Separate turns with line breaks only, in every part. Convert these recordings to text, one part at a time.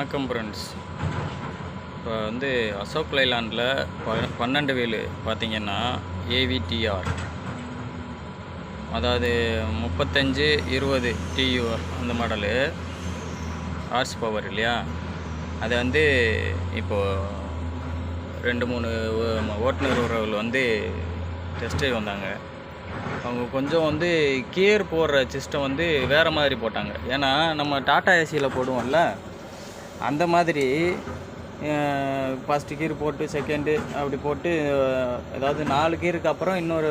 வணக்கம் ஃப்ரெண்ட்ஸ் இப்போ வந்து அசோக் லைலாண்டில் ப பன்னெண்டு வேலு பார்த்தீங்கன்னா ஏவிடிஆர் அதாவது முப்பத்தஞ்சு இருபது டியூ அந்த மாடலு ஹார்ஸ் பவர் இல்லையா? அது வந்து இப்போது ரெண்டு மூணு ஓட்டுநர் உறவுகள் வந்து டெஸ்ட்டு வந்தாங்க. அவங்க கொஞ்சம் வந்து கியர் போடுற சிஸ்டம் வந்து வேறு மாதிரி போட்டாங்க. ஏன்னா நம்ம டாட்டா ஏசியில் போடுவோம்ல அந்த மாதிரி ஃபஸ்ட்டு கீர் போட்டு செகண்டு அப்படி போட்டு ஏதாவது நாலு கீருக்கு அப்புறம் இன்னொரு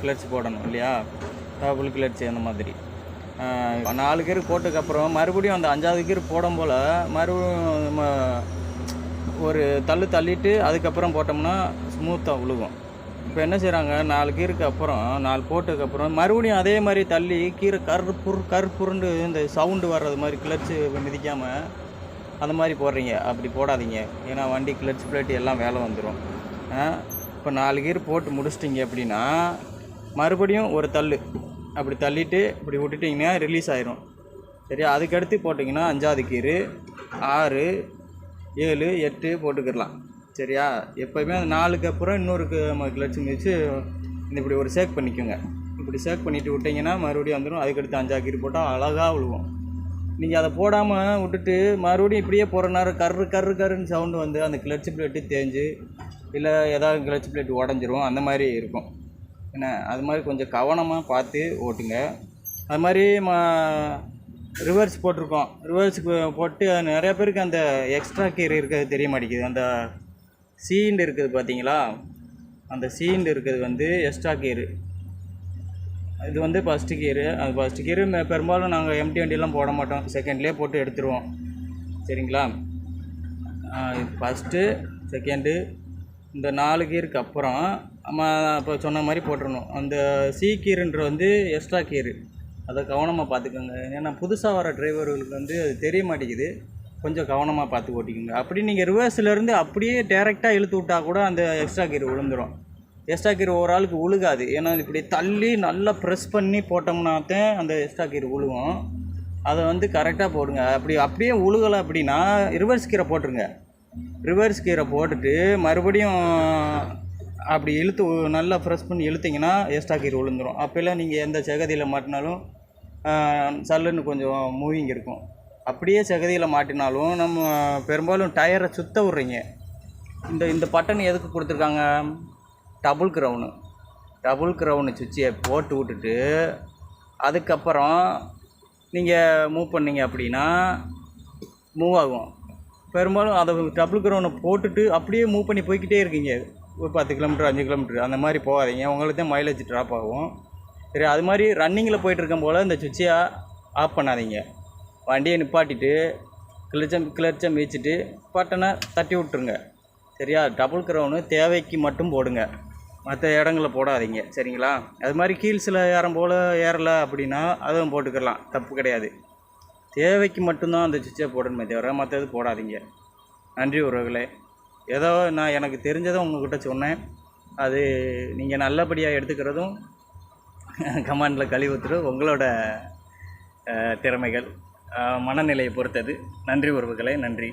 கிளர்ச்சி போடணும் இல்லையா? டபுள் கிளர்ச்சி அந்த மாதிரி. நாலு கீர் போட்டதுக்கப்புறம் மறுபடியும் அந்த அஞ்சாவது கீர் போடும் போல் மறுபடியும் ஒரு தள்ளு தள்ளிட்டு அதுக்கப்புறம் போட்டோம்னா ஸ்மூத்தாக விழுகும் இப்போ என்ன செய்கிறாங்க நாலு கீருக்கு அப்புறம் நாலு போட்டதுக்கப்புறம் மறுபடியும் அதே மாதிரி தள்ளி கீரை கருப்புரு கருப்புருண்டு இந்த சவுண்டு வர்றது மாதிரி கிளர்ச்சி மிதிக்காமல் அந்த மாதிரி போடுறீங்க. அப்படி போடாதீங்க. ஏன்னா வண்டி கிளச் பிளேட் எல்லாம் வேலை வந்துடும் இப்போ நாலு கீர் போட்டு முடிச்சிட்டிங்க அப்படின்னா மறுபடியும் ஒரு தள்ளு. அப்படி தள்ளிட்டு இப்படி விட்டுட்டிங்கன்னா ரிலீஸ் ஆயிரும். சரியா? அதுக்கடுத்து போட்டிங்கன்னா அஞ்சாவது கீர் ஆறு ஏழு எட்டு போட்டுக்கிடலாம். சரியா? எப்போயுமே அந்த நாலுக்கு அப்புறம் இன்னொரு கிளச்சு மிதிச்சு இந்த இப்படி ஒரு சேக் பண்ணிக்கோங்க. இப்படி சேக் பண்ணிவிட்டு விட்டிங்கன்னா மறுபடியும் வந்துடும் அதுக்கடுத்து அஞ்சாவது கீர் போட்டால் அழகாக விழுவும் நீங்கள் அதை போடாமல் விட்டுட்டு மறுபடியும் இப்படியே போகிற நேரம் கரு கரு கருன்னு சவுண்டு வந்து அந்த கிளச்சு பிளேட்டு தேஞ்சு இல்லை ஏதாவது கிளச்சு பிளேட் உடஞ்சிரும். அந்த மாதிரி இருக்கும். என்ன? அது மாதிரி கொஞ்சம் கவனமாக பார்த்து ஓட்டுங்க. அது மாதிரி மா ரிவர்ஸ் போட்டிருக்கோம். ரிவர்ஸுக்கு போட்டு அது நிறைய பேருக்கு அந்த எக்ஸ்ட்ரா கீர் இருக்கிறது தெரிய மாட்டேங்குது. அந்த சீண்டு இருக்குது பார்த்தீங்களா? அந்த சீண்டு இருக்கிறது வந்து எக்ஸ்ட்ரா கீரு இது வந்து ஃபஸ்ட்டு கீரு அது ஃபஸ்ட்டு கீரு பெரும்பாலும் நாங்கள் எம்டி வண்டியெல்லாம் போட மாட்டோம். செகண்ட்லேயே போட்டு எடுத்துருவோம். சரிங்களா? ஃபஸ்ட்டு செகண்டு இந்த நாலு கீருக்கு அப்புறம் நம்ம இப்போ சொன்ன மாதிரி போட்டுடணும் அந்த சி கீருன்ற வந்து எக்ஸ்ட்ரா கீரு அதை கவனமாக பார்த்துக்கோங்க. ஏன்னா புதுசாக வர டிரைவர்களுக்கு வந்து அது தெரிய மாட்டேங்குது. கொஞ்சம் கவனமாக பார்த்து ஓட்டிக்கோங்க. அப்படி நீங்கள் ரிவர்ஸ்லேருந்து அப்படியே டேரெக்டாக இழுத்து விட்டால் கூட அந்த எக்ஸ்ட்ரா கீர் விழுந்துடும் எக்ஸ்ட்ரா கீர் ஒரு ஆளுக்கு உழுகாது. ஏன்னா இப்படி தள்ளி நல்லா ப்ரெஸ் பண்ணி போட்டோம்னா தான் அந்த எக்ஸ்ட்ரா கீர் விழுகும் அதை வந்து கரெக்டாக போடுங்க. அப்படி அப்படியே உழுகலை அப்படின்னா ரிவர்ஸ் கீரை போட்டுருங்க. ரிவர்ஸ் கீரை போட்டுட்டு மறுபடியும் அப்படி இழுத்து நல்லா ப்ரெஸ் பண்ணி இழுத்தீங்கன்னா எக்ஸ்ட்ரா கீர் விழுந்துடும் அப்போல்லாம் நீங்கள் எந்த செகதியில் மாட்டினாலும் சல்லுன்னு கொஞ்சம் மூவிங் இருக்கும். அப்படியே செகதியில் மாட்டினாலும் நம்ம பெரும்பாலும் டயரை சுத்த விட்றீங்க. இந்த இந்த பட்டன் எதுக்கு கொடுத்துருக்காங்க? டபுள் க்ரௌனு டபுள் க்ரௌனு சுவிட்சை போட்டு விட்டுட்டு அதுக்கப்புறம் நீங்கள் மூவ் பண்ணீங்க அப்படின்னா மூவ் ஆகும். பெரும்பாலும் அதை டபுள் க்ரௌனை போட்டுட்டு அப்படியே மூவ் பண்ணி போய்க்கிட்டே இருக்கீங்க. ஒரு பத்து கிலோமீட்டர் அஞ்சு கிலோமீட்டர் அந்த மாதிரி போகாதீங்க. உங்களுக்கு தான் மைலேஜ் ட்ராப் ஆகும். சரி அது மாதிரி ரன்னிங்கில் போயிட்டுருக்கும் போல் இந்த சுவிட்சை ஆஃப் பண்ணாதீங்க. வண்டியை நிப்பாட்டிட்டு கிளச்சம் கிளச்சம் வீச்சிட்டு பட்டனை தட்டி விட்ருங்க சரியா? டபுள் க்ரௌனு தேவைக்கு மட்டும் போடுங்க. மற்ற இடங்களில் போடாதீங்க சரிங்களா? அது மாதிரி கீல்ஸில் ஏறும் போல் ஏறலை அப்படின்னா அதுவும் போட்டுக்கலாம் தப்பு கிடையாது. தேவைக்கு மட்டும்தான் அந்த சுவிட்சை போடணுமே தவிர மற்றது போடாதீங்க. நன்றி உறவுகளே. ஏதோ நான் எனக்கு தெரிஞ்சதை உங்கள்கிட்ட சொன்னேன். அது நீங்கள் நல்லபடியாக எடுத்துக்கிறதும் கமாண்டில் கழிவுத்துறது உங்களோட திறமைகள் மனநிலையை பொறுத்தது. நன்றி உறவுகளே நன்றி.